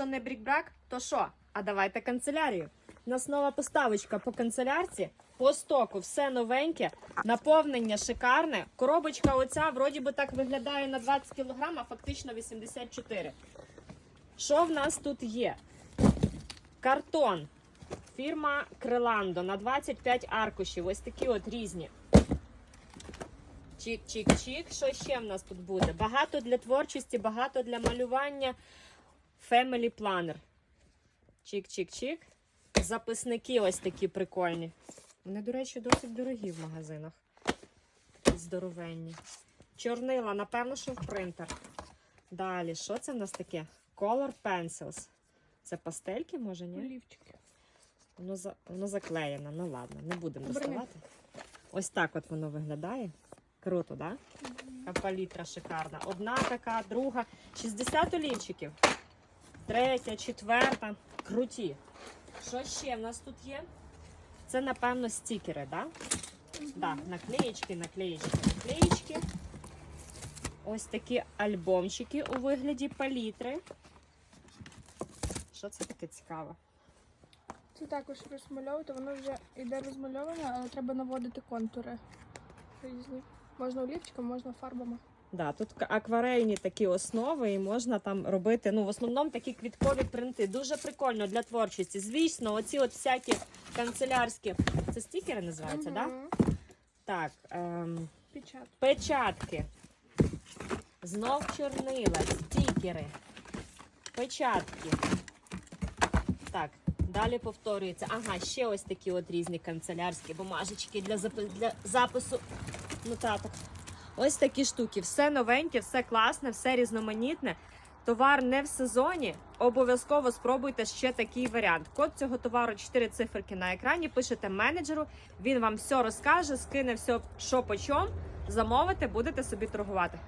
що не брік-брак, то що? А давайте канцелярію. У нас нова поставочка по канцелярці. По стоку все новеньке, наповнення шикарне. Коробочка оця вроді би так виглядає на 20 кг, а фактично 84. Що в нас тут є? Картон. Фірма Криландо на 25 аркушів. Ось такі от різні. Чик-чик-чик. Що ще в нас тут буде? Багато для творчості, багато для малювання. Family Planner. Чик-чик-чик. Записники ось такі прикольні. Вони, до речі, досить дорогі в магазинах. Такі здоровенні. Чорнила, напевно, що в принтер. Далі, що це в нас таке? Color Pencils. Це пастельки, може, ні? Олівчики. Воно, за... воно заклеєно. Ну ладно, не будемо доставати. Ось так от воно виглядає. Круто, так? Да? Палітра шикарна. Одна така, друга. 60 олівчиків. Третя, четверта. Круті. Що ще в нас тут є? Це, напевно, стікери, так? Да? Так, наклеєчки, наклеєчки, наклеєчки. Ось такі альбомчики у вигляді палітри. Що це таке цікаве? Це також розмальовувати, воно вже йде розмальоване, але треба наводити контури різні. Можна олівчиком, можна фарбами. Да, тут акварельні такі основи, і можна там робити. Ну, в основному такі квіткові принти. Дуже прикольно для творчості. Звісно, оці от всякі канцелярські. Це стікери називаються, так? Мгм. Да? Так. Ем, Печат. печатки. Знов чорнила, стікери, печатки. Так, далі повторюється. Ага, ще ось такі от різні канцелярські бумажечки для, запи- для запису нотаток. Ось такі штуки. Все новеньке, все класне, все різноманітне. Товар не в сезоні. Обов'язково спробуйте ще такий варіант. Код цього товару 4 циферки на екрані. Пишете менеджеру, він вам все розкаже, скине все, що по чому. Замовите, будете собі торгувати.